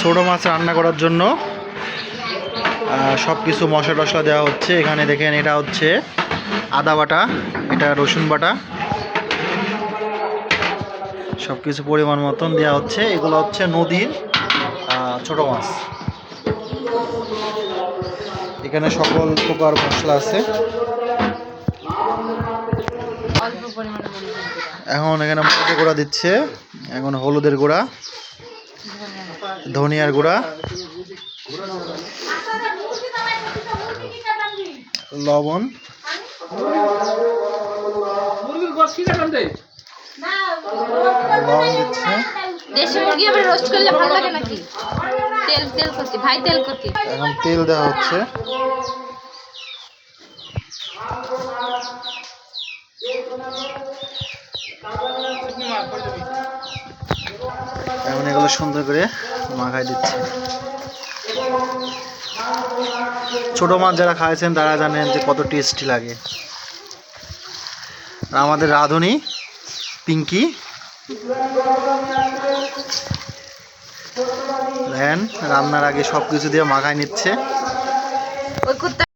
ছোটো মাছ রান্না করার জন্য সব কিছু মশলা টশলা দেওয়া হচ্ছে। এখানে দেখেন এটা হচ্ছে আদা বাটা এটা রসুন বাটা। সব কিছু পরিমাণ মতন দেওয়া হচ্ছে। এগুলো হচ্ছে নদীর ছোট মাছ। এখানে সকল প্রকার মশলা আছে। এখন এখানে মরিচের গুঁড়া দিচ্ছে। এখন হলুদের গুঁড়া। ধনিয়ার গুঁড়া। লবণ। দেশি মুরগি আবার রোস্ট করলে ভালো লাগে নাকি? তেল তেল করতে ভাই তেল করতে এখন তেল দেওয়া হচ্ছে। এখন এগুলো সুন্দর করে মাখাই দিচ্ছে। ছোট মাছ যারা খাইছেন, তারা জানেন যে কত টেস্টি লাগে। আমাদের রাঁধুনি, পিঙ্কি রান্নার আগে সব কিছু দিয়ে মাখায় নিচ্ছে।